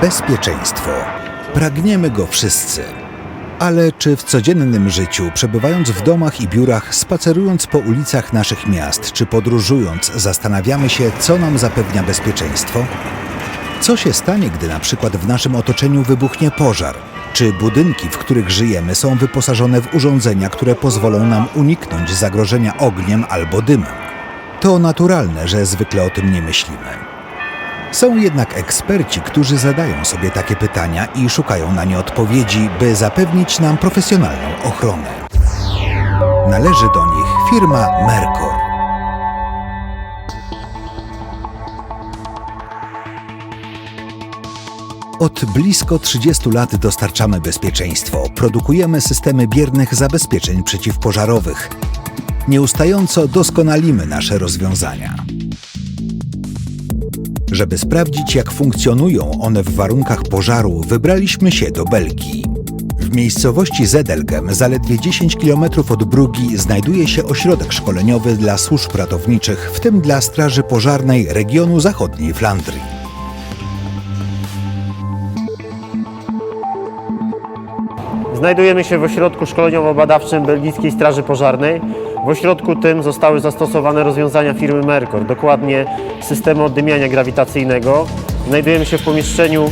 Bezpieczeństwo. Pragniemy go wszyscy. Ale czy w codziennym życiu, przebywając w domach i biurach, spacerując po ulicach naszych miast, czy podróżując, zastanawiamy się, co nam zapewnia bezpieczeństwo? Co się stanie, gdy na przykład w naszym otoczeniu wybuchnie pożar? Czy budynki, w których żyjemy, są wyposażone w urządzenia, które pozwolą nam uniknąć zagrożenia ogniem albo dymem? To naturalne, że zwykle o tym nie myślimy. Są jednak eksperci, którzy zadają sobie takie pytania i szukają na nie odpowiedzi, by zapewnić nam profesjonalną ochronę. Należy do nich firma Mercor. Od blisko 30 lat dostarczamy bezpieczeństwo, produkujemy systemy biernych zabezpieczeń przeciwpożarowych. Nieustająco doskonalimy nasze rozwiązania. Żeby sprawdzić, jak funkcjonują one w warunkach pożaru, wybraliśmy się do Belgii. W miejscowości Zedelgem, zaledwie 10 km od Brugi, znajduje się ośrodek szkoleniowy dla służb ratowniczych, w tym dla Straży Pożarnej regionu zachodniej Flandrii. Znajdujemy się w ośrodku szkoleniowo-badawczym Belgijskiej Straży Pożarnej. W ośrodku tym zostały zastosowane rozwiązania firmy Mercor, dokładnie systemy oddymiania grawitacyjnego. Znajdujemy się w pomieszczeniu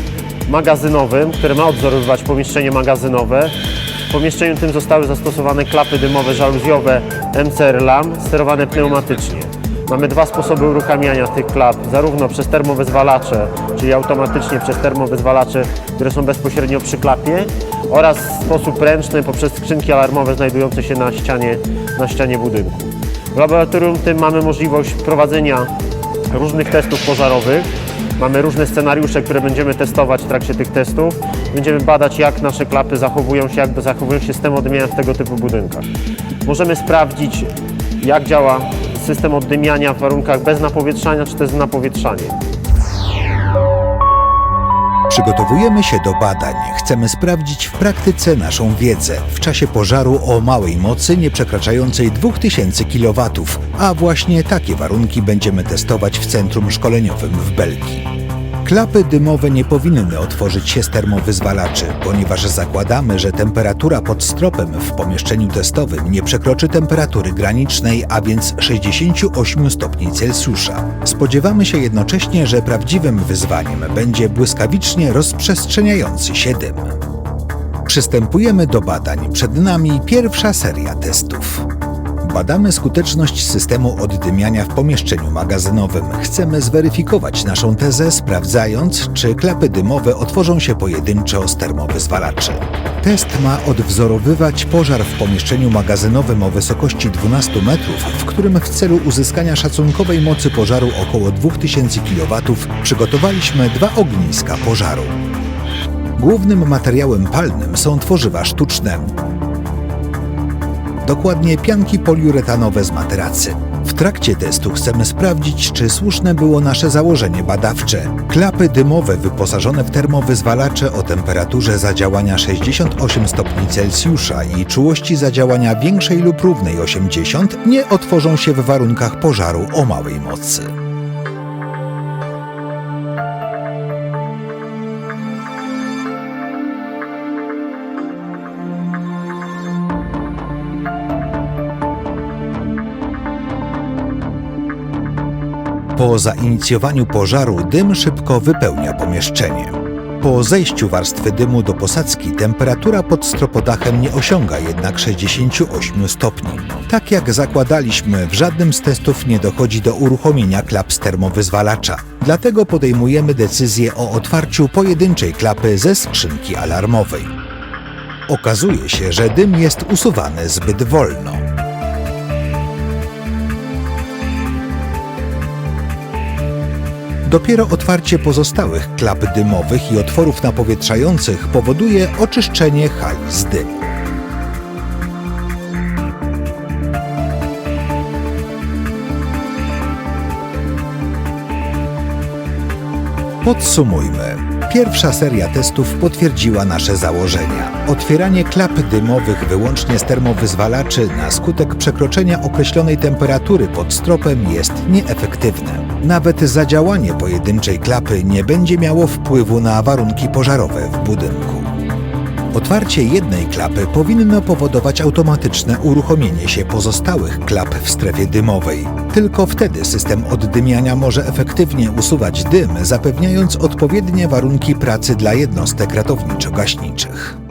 magazynowym, które ma odzorowywać pomieszczenie magazynowe. W pomieszczeniu tym zostały zastosowane klapy dymowe żaluzjowe MCR LAM sterowane pneumatycznie. Mamy dwa sposoby uruchamiania tych klap, zarówno przez termowyzwalacze, czyli automatycznie przez termowyzwalacze, które są bezpośrednio przy klapie, oraz w sposób ręczny poprzez skrzynki alarmowe znajdujące się na ścianie, na ścianie budynku. W laboratorium tym mamy możliwość prowadzenia różnych testów pożarowych. Mamy różne scenariusze, które będziemy testować w trakcie tych testów. Będziemy badać, jak nasze klapy zachowują się, jak zachowują się systemy oddymiania w tego typu budynkach. Możemy sprawdzić, jak działa system oddymiania w warunkach bez napowietrzania, czy też z napowietrzaniem. Przygotowujemy się do badań. Chcemy sprawdzić w praktyce naszą wiedzę w czasie pożaru o małej mocy nie przekraczającej 2000 kW, a właśnie takie warunki będziemy testować w centrum szkoleniowym w Belgii. Klapy dymowe nie powinny otworzyć się z termowyzwalaczy, ponieważ zakładamy, że temperatura pod stropem w pomieszczeniu testowym nie przekroczy temperatury granicznej, a więc 68 stopni Celsjusza. Spodziewamy się jednocześnie, że prawdziwym wyzwaniem będzie błyskawicznie rozprzestrzeniający się dym. Przystępujemy do badań. Przed nami pierwsza seria testów. Badamy skuteczność systemu oddymiania w pomieszczeniu magazynowym. Chcemy zweryfikować naszą tezę, sprawdzając, czy klapy dymowe otworzą się pojedynczo z termowyzwalaczy. Test ma odwzorowywać pożar w pomieszczeniu magazynowym o wysokości 12 metrów, w którym w celu uzyskania szacunkowej mocy pożaru około 2000 kW przygotowaliśmy dwa ogniska pożaru. Głównym materiałem palnym są tworzywa sztuczne, dokładnie pianki poliuretanowe z materacy. W trakcie testu chcemy sprawdzić, czy słuszne było nasze założenie badawcze. Klapy dymowe wyposażone w termowyzwalacze o temperaturze zadziałania 68 stopni Celsjusza i czułości zadziałania większej lub równej 80 nie otworzą się w warunkach pożaru o małej mocy. Po zainicjowaniu pożaru dym szybko wypełnia pomieszczenie. Po zejściu warstwy dymu do posadzki temperatura pod stropodachem nie osiąga jednak 68 stopni. Tak jak zakładaliśmy, w żadnym z testów nie dochodzi do uruchomienia klap z termowyzwalacza. Dlatego podejmujemy decyzję o otwarciu pojedynczej klapy ze skrzynki alarmowej. Okazuje się, że dym jest usuwany zbyt wolno. Dopiero otwarcie pozostałych klap dymowych i otworów napowietrzających powoduje oczyszczenie hali z dymu. Podsumujmy. Pierwsza seria testów potwierdziła nasze założenia. Otwieranie klap dymowych wyłącznie z termowyzwalaczy na skutek przekroczenia określonej temperatury pod stropem jest nieefektywne. Nawet zadziałanie pojedynczej klapy nie będzie miało wpływu na warunki pożarowe w budynku. Otwarcie jednej klapy powinno powodować automatyczne uruchomienie się pozostałych klap w strefie dymowej. Tylko wtedy system oddymiania może efektywnie usuwać dym, zapewniając odpowiednie warunki pracy dla jednostek ratowniczo-gaśniczych.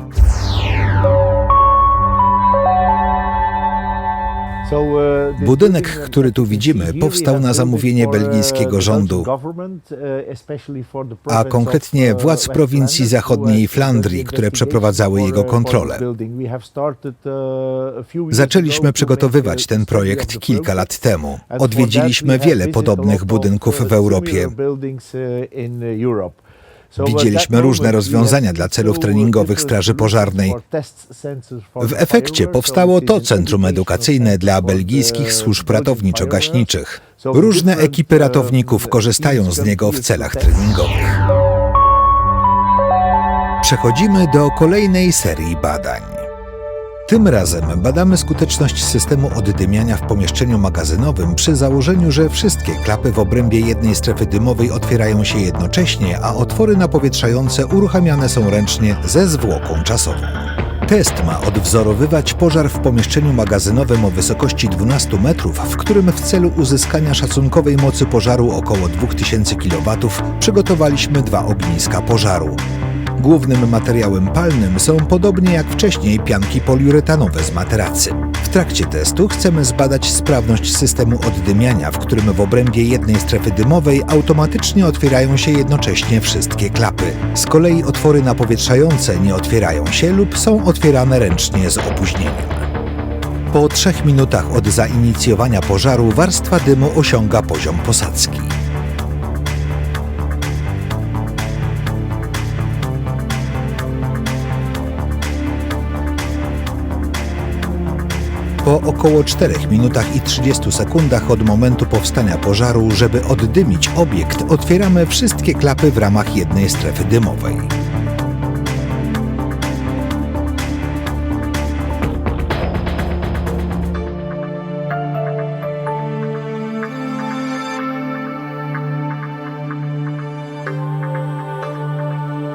Budynek, który tu widzimy, powstał na zamówienie belgijskiego rządu, a konkretnie władz prowincji zachodniej Flandrii, które przeprowadzały jego kontrolę. Zaczęliśmy przygotowywać ten projekt kilka lat temu. Odwiedziliśmy wiele podobnych budynków w Europie. Widzieliśmy różne rozwiązania dla celów treningowych Straży Pożarnej. W efekcie powstało to centrum edukacyjne dla belgijskich służb ratowniczo-gaśniczych. Różne ekipy ratowników korzystają z niego w celach treningowych. Przechodzimy do kolejnej serii badań. Tym razem badamy skuteczność systemu oddymiania w pomieszczeniu magazynowym przy założeniu, że wszystkie klapy w obrębie jednej strefy dymowej otwierają się jednocześnie, a otwory napowietrzające uruchamiane są ręcznie ze zwłoką czasową. Test ma odwzorowywać pożar w pomieszczeniu magazynowym o wysokości 12 metrów, w którym w celu uzyskania szacunkowej mocy pożaru około 2000 kW przygotowaliśmy dwa ogniska pożaru. Głównym materiałem palnym są podobnie jak wcześniej pianki poliuretanowe z materacy. W trakcie testu chcemy zbadać sprawność systemu oddymiania, w którym w obrębie jednej strefy dymowej automatycznie otwierają się jednocześnie wszystkie klapy. Z kolei otwory napowietrzające nie otwierają się lub są otwierane ręcznie z opóźnieniem. Po trzech minutach od zainicjowania pożaru warstwa dymu osiąga poziom posadzki. Po około 4 minutach i 30 sekundach od momentu powstania pożaru, żeby oddymić obiekt, otwieramy wszystkie klapy w ramach jednej strefy dymowej.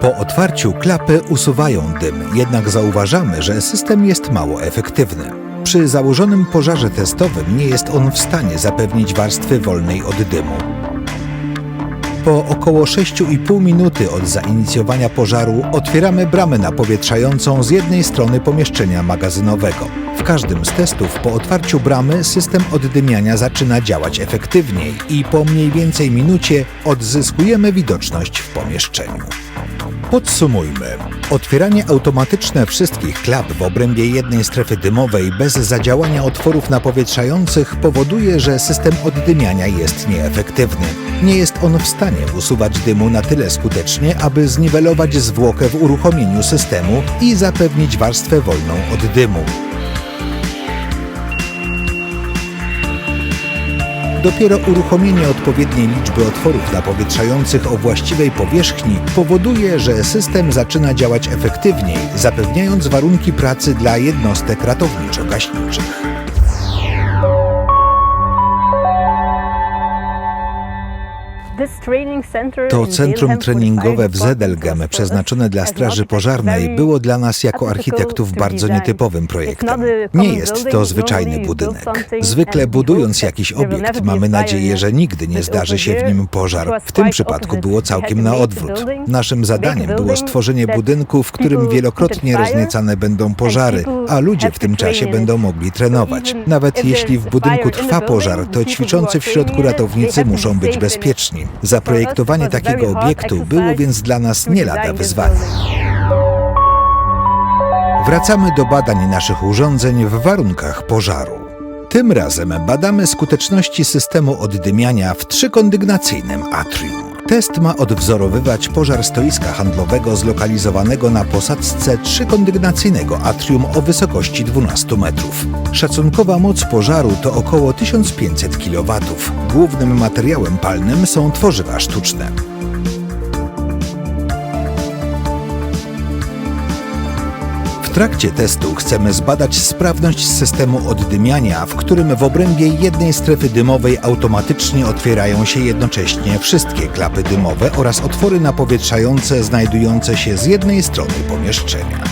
Po otwarciu klapy usuwają dym, jednak zauważamy, że system jest mało efektywny. Przy założonym pożarze testowym nie jest on w stanie zapewnić warstwy wolnej od dymu. Po około 6,5 minuty od zainicjowania pożaru otwieramy bramę napowietrzającą z jednej strony pomieszczenia magazynowego. W każdym z testów po otwarciu bramy system oddymiania zaczyna działać efektywniej i po mniej więcej minucie odzyskujemy widoczność w pomieszczeniu. Podsumujmy. Otwieranie automatyczne wszystkich klap w obrębie jednej strefy dymowej bez zadziałania otworów napowietrzających powoduje, że system oddymiania jest nieefektywny. Nie jest on w stanie usuwać dymu na tyle skutecznie, aby zniwelować zwłokę w uruchomieniu systemu i zapewnić warstwę wolną od dymu. Dopiero uruchomienie odpowiedniej liczby otworów napowietrzających o właściwej powierzchni powoduje, że system zaczyna działać efektywniej, zapewniając warunki pracy dla jednostek ratowniczo-gaśniczych. To centrum treningowe w Zedelgem, przeznaczone dla Straży Pożarnej, było dla nas jako architektów bardzo nietypowym projektem. Nie jest to zwyczajny budynek. Zwykle budując jakiś obiekt, mamy nadzieję, że nigdy nie zdarzy się w nim pożar. W tym przypadku było całkiem na odwrót. Naszym zadaniem było stworzenie budynku, w którym wielokrotnie rozniecane będą pożary, a ludzie w tym czasie będą mogli trenować. Nawet jeśli w budynku trwa pożar, to ćwiczący w środku ratownicy muszą być bezpieczni. Zaprojektowanie takiego obiektu było więc dla nas nie lada wyzwanie. Wracamy do badań naszych urządzeń w warunkach pożaru. Tym razem badamy skuteczności systemu oddymiania w trzykondygnacyjnym atrium. Test ma odwzorowywać pożar stoiska handlowego zlokalizowanego na posadzce trzykondygnacyjnego atrium o wysokości 12 metrów. Szacunkowa moc pożaru to około 1500 kW. Głównym materiałem palnym są tworzywa sztuczne. Trakcie testu chcemy zbadać sprawność systemu oddymiania, w którym w obrębie jednej strefy dymowej automatycznie otwierają się jednocześnie wszystkie klapy dymowe oraz otwory napowietrzające znajdujące się z jednej strony pomieszczenia.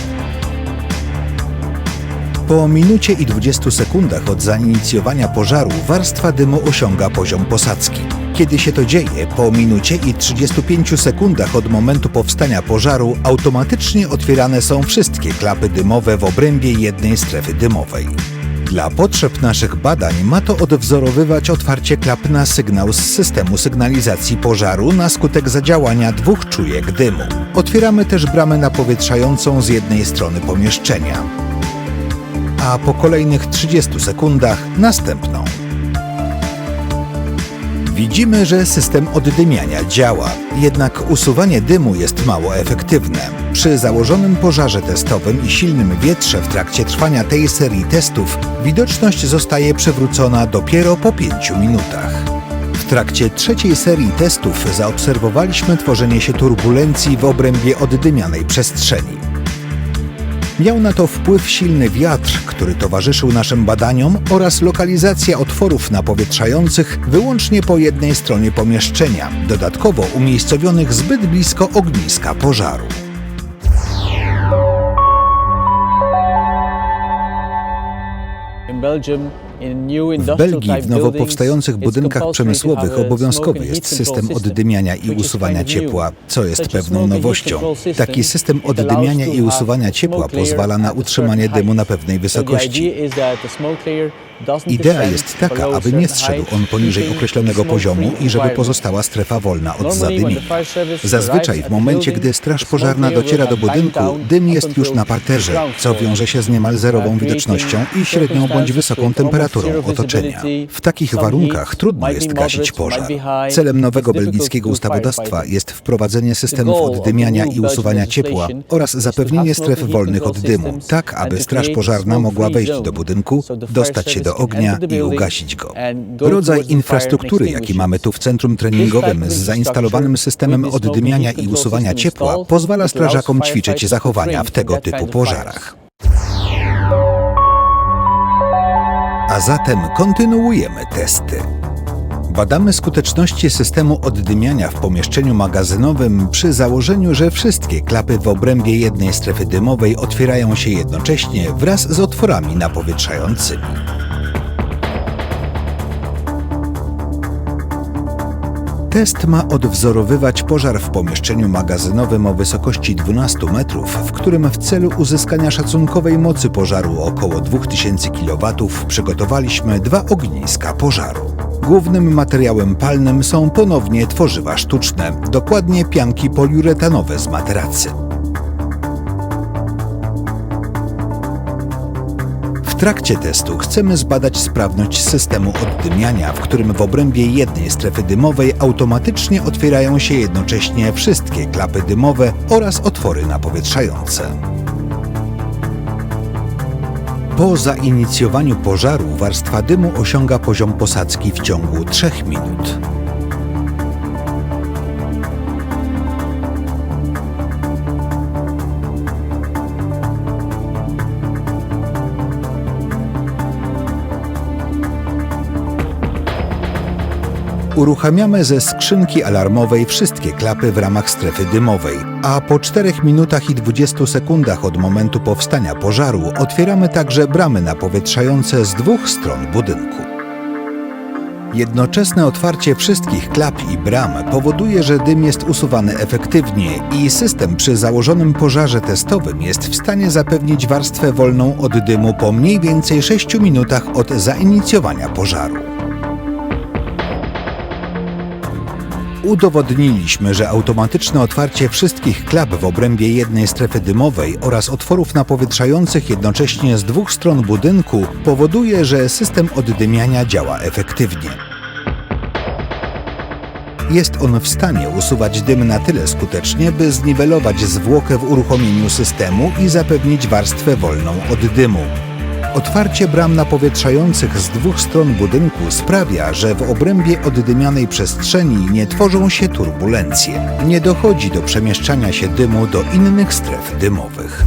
Po minucie i 20 sekundach od zainicjowania pożaru warstwa dymu osiąga poziom posadzki. Kiedy się to dzieje, po minucie i 35 sekundach od momentu powstania pożaru automatycznie otwierane są wszystkie klapy dymowe w obrębie jednej strefy dymowej. Dla potrzeb naszych badań ma to odwzorowywać otwarcie klap na sygnał z systemu sygnalizacji pożaru na skutek zadziałania dwóch czujek dymu. Otwieramy też bramę napowietrzającą z jednej strony pomieszczenia a po kolejnych 30 sekundach następną. Widzimy, że system oddymiania działa, jednak usuwanie dymu jest mało efektywne. Przy założonym pożarze testowym i silnym wietrze w trakcie trwania tej serii testów widoczność zostaje przywrócona dopiero po 5 minutach. W trakcie trzeciej serii testów zaobserwowaliśmy tworzenie się turbulencji w obrębie oddymianej przestrzeni. Miał na to wpływ silny wiatr, który towarzyszył naszym badaniom oraz lokalizacja otworów napowietrzających wyłącznie po jednej stronie pomieszczenia, dodatkowo umiejscowionych zbyt blisko ogniska pożaru. W Belgii w nowo powstających budynkach przemysłowych obowiązkowy jest system oddymiania i usuwania ciepła, co jest pewną nowością. Taki system oddymiania i usuwania ciepła pozwala na utrzymanie dymu na pewnej wysokości. Idea jest taka, aby nie zszedł on poniżej określonego poziomu i żeby pozostała strefa wolna od zadymienia. Zazwyczaj w momencie, gdy straż pożarna dociera do budynku, dym jest już na parterze, co wiąże się z niemal zerową widocznością i średnią bądź wysoką temperaturą otoczenia. W takich warunkach trudno jest gasić pożar. Celem nowego belgijskiego ustawodawstwa jest wprowadzenie systemów oddymiania i usuwania ciepła oraz zapewnienie stref wolnych od dymu, tak aby straż pożarna mogła wejść do budynku, dostać się do ognia i ugasić go. Rodzaj infrastruktury, jaki mamy tu w centrum treningowym z zainstalowanym systemem oddymiania i usuwania ciepła, pozwala strażakom ćwiczyć zachowania w tego typu pożarach. Zatem kontynuujemy testy. Badamy skuteczności systemu oddymiania w pomieszczeniu magazynowym przy założeniu, że wszystkie klapy w obrębie jednej strefy dymowej otwierają się jednocześnie wraz z otworami napowietrzającymi. Test ma odwzorowywać pożar w pomieszczeniu magazynowym o wysokości 12 metrów, w którym w celu uzyskania szacunkowej mocy pożaru około 2000 kW przygotowaliśmy dwa ogniska pożaru. Głównym materiałem palnym są ponownie tworzywa sztuczne, dokładnie pianki poliuretanowe z materacy. Trakcie testu chcemy zbadać sprawność systemu oddymiania, w którym w obrębie jednej strefy dymowej automatycznie otwierają się jednocześnie wszystkie klapy dymowe oraz otwory napowietrzające. Po zainicjowaniu pożaru warstwa dymu osiąga poziom posadzki w ciągu 3 minut. Uruchamiamy ze skrzynki alarmowej wszystkie klapy w ramach strefy dymowej, a po 4 minutach i 20 sekundach od momentu powstania pożaru otwieramy także bramy napowietrzające z dwóch stron budynku. Jednoczesne otwarcie wszystkich klap i bram powoduje, że dym jest usuwany efektywnie i system przy założonym pożarze testowym jest w stanie zapewnić warstwę wolną od dymu po mniej więcej 6 minutach od zainicjowania pożaru. Udowodniliśmy, że automatyczne otwarcie wszystkich klap w obrębie jednej strefy dymowej oraz otworów napowietrzających jednocześnie z dwóch stron budynku powoduje, że system oddymiania działa efektywnie. Jest on w stanie usuwać dym na tyle skutecznie, by zniwelować zwłokę w uruchomieniu systemu i zapewnić warstwę wolną od dymu. Otwarcie bram napowietrzających z dwóch stron budynku sprawia, że w obrębie oddymianej przestrzeni nie tworzą się turbulencje. Nie dochodzi do przemieszczania się dymu do innych stref dymowych.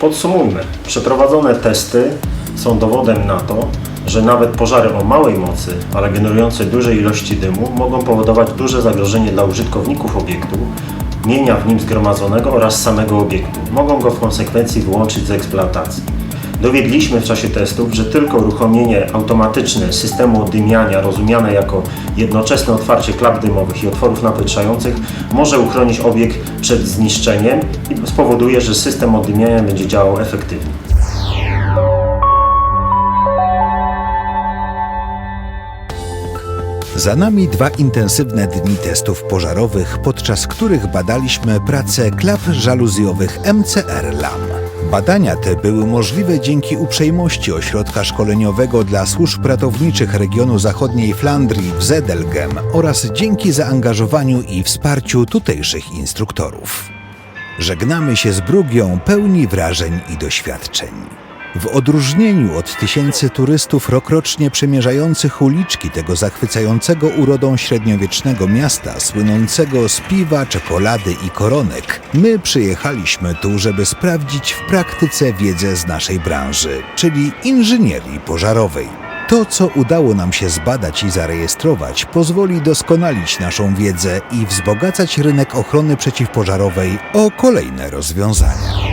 Podsumujmy, przeprowadzone testy są dowodem na to, że nawet pożary o małej mocy, ale generujące duże ilości dymu mogą powodować duże zagrożenie dla użytkowników obiektu, mienia w nim zgromadzonego oraz samego obiektu. Mogą go w konsekwencji wyłączyć z eksploatacji. Dowiedliśmy w czasie testów, że tylko uruchomienie automatyczne systemu oddymiania, rozumiane jako jednoczesne otwarcie klap dymowych i otworów napęczających, może uchronić obiekt przed zniszczeniem i spowoduje, że system oddymiania będzie działał efektywnie. Za nami dwa intensywne dni testów pożarowych, podczas których badaliśmy pracę klap żaluzjowych MCR LAM. Badania te były możliwe dzięki uprzejmości ośrodka szkoleniowego dla służb ratowniczych regionu zachodniej Flandrii w Zedelgem oraz dzięki zaangażowaniu i wsparciu tutejszych instruktorów. Żegnamy się z Brugią pełni wrażeń i doświadczeń. W odróżnieniu od tysięcy turystów rokrocznie przemierzających uliczki tego zachwycającego urodą średniowiecznego miasta, słynącego z piwa, czekolady i koronek, my przyjechaliśmy tu, żeby sprawdzić w praktyce wiedzę z naszej branży, czyli inżynierii pożarowej. To, co udało nam się zbadać i zarejestrować, pozwoli doskonalić naszą wiedzę i wzbogacać rynek ochrony przeciwpożarowej o kolejne rozwiązania.